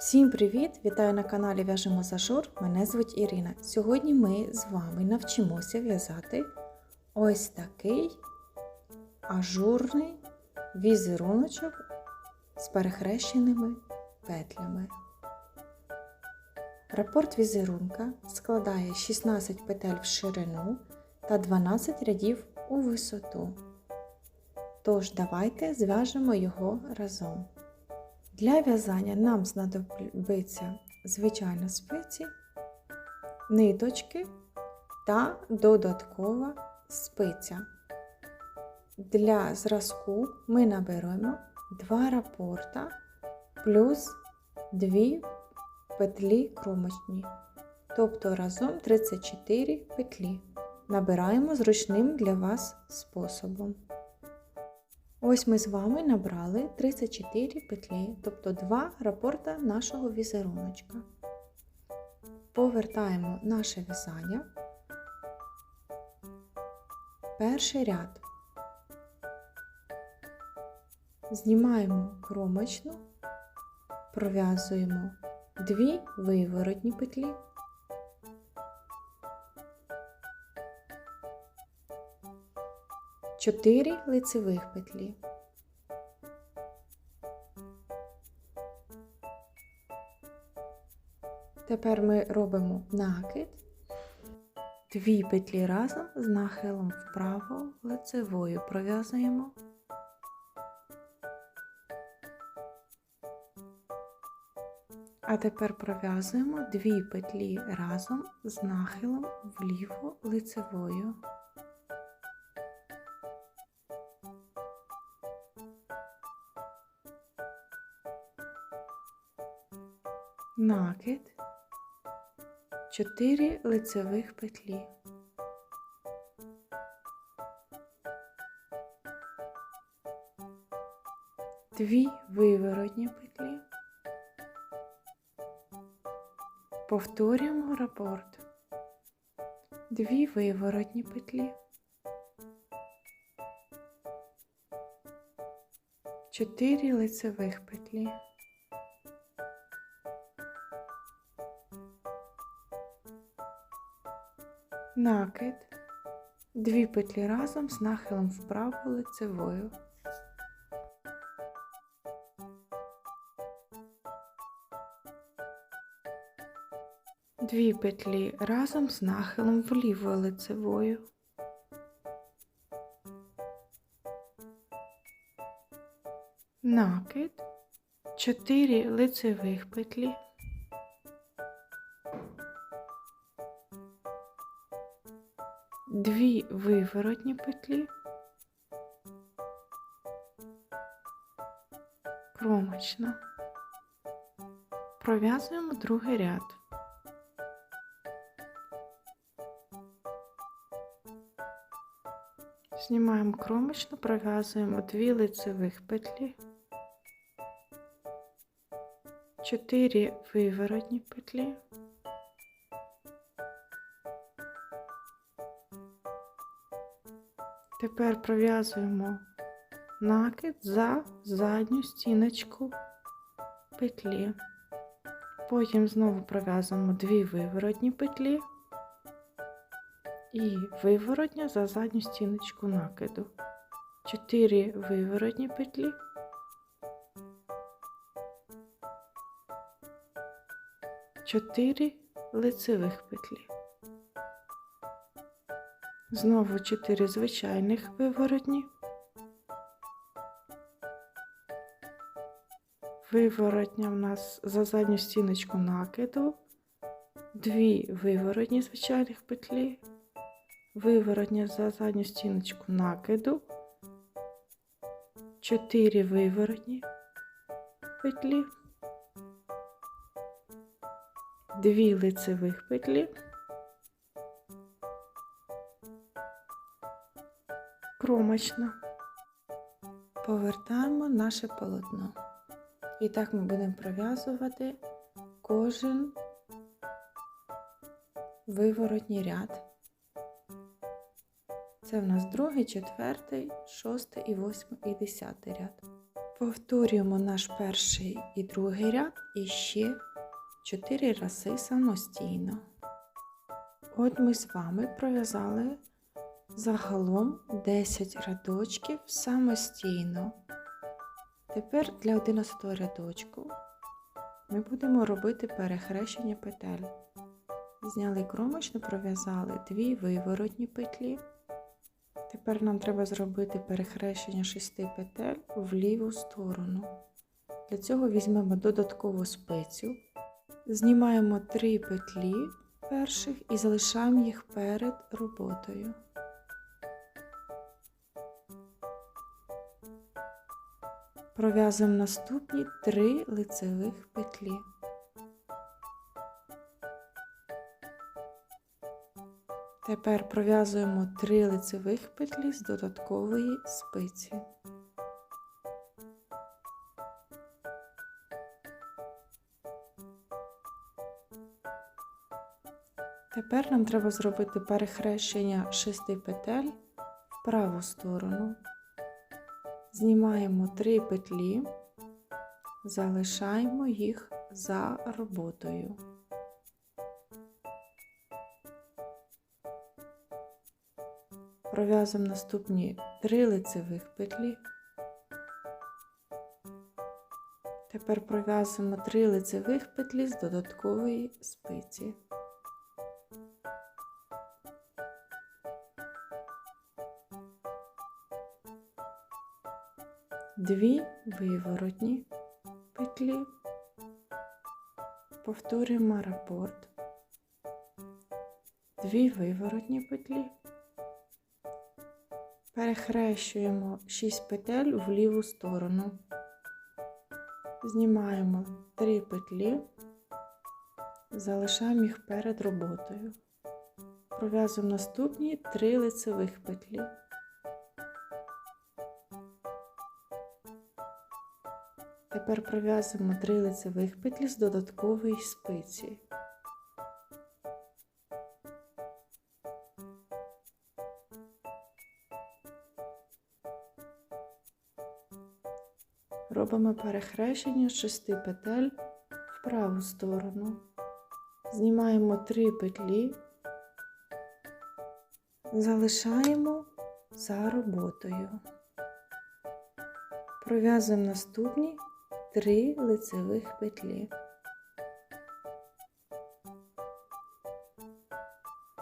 Всім привіт! Вітаю на каналі В'яжемо за жур. Мене звуть Ірина. Сьогодні ми з вами навчимося в'язати ось такий ажурний візеруночок з перехрещеними петлями. Рапорт візерунка складає 16 петель в ширину та 12 рядів у висоту. Тож давайте зв'яжемо його разом. Для в'язання нам знадобиться звичайно спиці, ниточки та додаткова спиця. Для зразку ми наберемо 2 рапорта плюс 2 петлі кромочні, тобто разом 34 петлі. Набираємо зручним для вас способом. Ось ми з вами набрали 34 петлі, тобто 2 рапорта нашого візеруночка. Повертаємо наше в'язання. Перший ряд. Знімаємо кромочну, пров'язуємо 2 виворотні петлі. Чотири лицевих петлі. Тепер ми робимо накид, дві петлі разом з нахилом вправо лицевою пров'язуємо. А тепер пров'язуємо дві петлі разом з нахилом вліво лицевою. Накид, 4 лицевих петлі. Дві виворотні петлі. Повторюємо рапорт. Дві виворотні петлі. Чотири лицевих петлі. Накид, дві петлі разом з нахилом вправо лицевою. Дві петлі разом з нахилом вліво лицевою. Накид, 4 лицевих петлі. Дві виворотні петлі, кромочна, пров'язуємо другий ряд. Знімаємо кромочну, пров'язуємо дві лицевих петлі, чотири виворотні петлі. Тепер пров'язуємо накид за задню стіночку петлі. Потім знову пров'язуємо дві виворотні петлі і виворотня за задню стіночку накиду. Чотири виворотні петлі. Чотири лицевих петлі. Знову 4 звичайних виворотні. Виворотня в нас за задню стіночку накиду, дві виворотні звичайних петлі, виворотня за задню стіночку накиду, 4 виворотні петлі, дві лицевих петлі. Кромочна. Повертаємо наше полотно. І так ми будемо пров'язувати кожен виворотній ряд. Це в нас другий, четвертий, шостий і восьмий і десятий ряд. Повторюємо наш перший і другий ряд і ще 4 рази самостійно. От ми з вами пров'язали загалом 10 рядочків самостійно. Тепер для 11 рядочку ми будемо робити перехрещення петель. Зняли кромочно, пров'язали дві виворотні петлі. Тепер нам треба зробити перехрещення шести петель в ліву сторону. Для цього візьмемо додаткову спицю, знімаємо три петлі перших і залишаємо їх перед роботою. Пров'язуємо наступні три лицевих петлі. Тепер пров'язуємо три лицевих петлі з додаткової спиці. Тепер нам треба зробити перехрещення шести петель в праву сторону. Знімаємо три петлі, залишаємо їх за роботою. Пров'язуємо наступні три лицевих петлі. Тепер пров'язуємо три лицевих петлі з додаткової спиці. Дві виворотні петлі. Повторюємо рапорт. Дві виворотні петлі. Перехрещуємо 6 петель в ліву сторону. Знімаємо 3 петлі, залишаємо їх перед роботою. Пров'язуємо наступні 3 лицевих петлі. Тепер пров'язуємо 3 лицевих петлі з додаткової спиці. Робимо перехрещення з 6 петель в праву сторону. Знімаємо 3 петлі, залишаємо за роботою. Пров'язуємо наступні 3 лицевих петлі.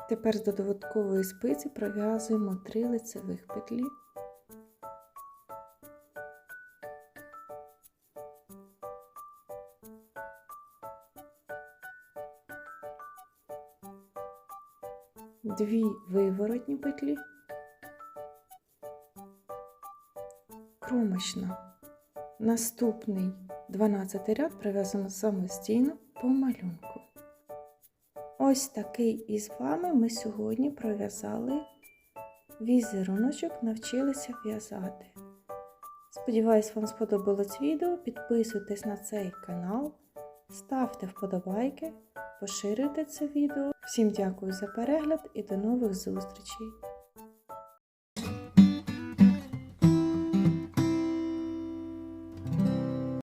Тепер з додаткової спиці пров'язуємо 3 лицевих петлі. Дві виворотні петлі, кромочна. Наступний 12 ряд пров'язуємо самостійно по малюнку. Ось такий із вами ми сьогодні пров'язали візеруночок, навчилися в'язати. Сподіваюсь, вам сподобалось відео. Підписуйтесь на цей канал, ставте вподобайки, поширюйте це відео. Всім дякую за перегляд і до нових зустрічей!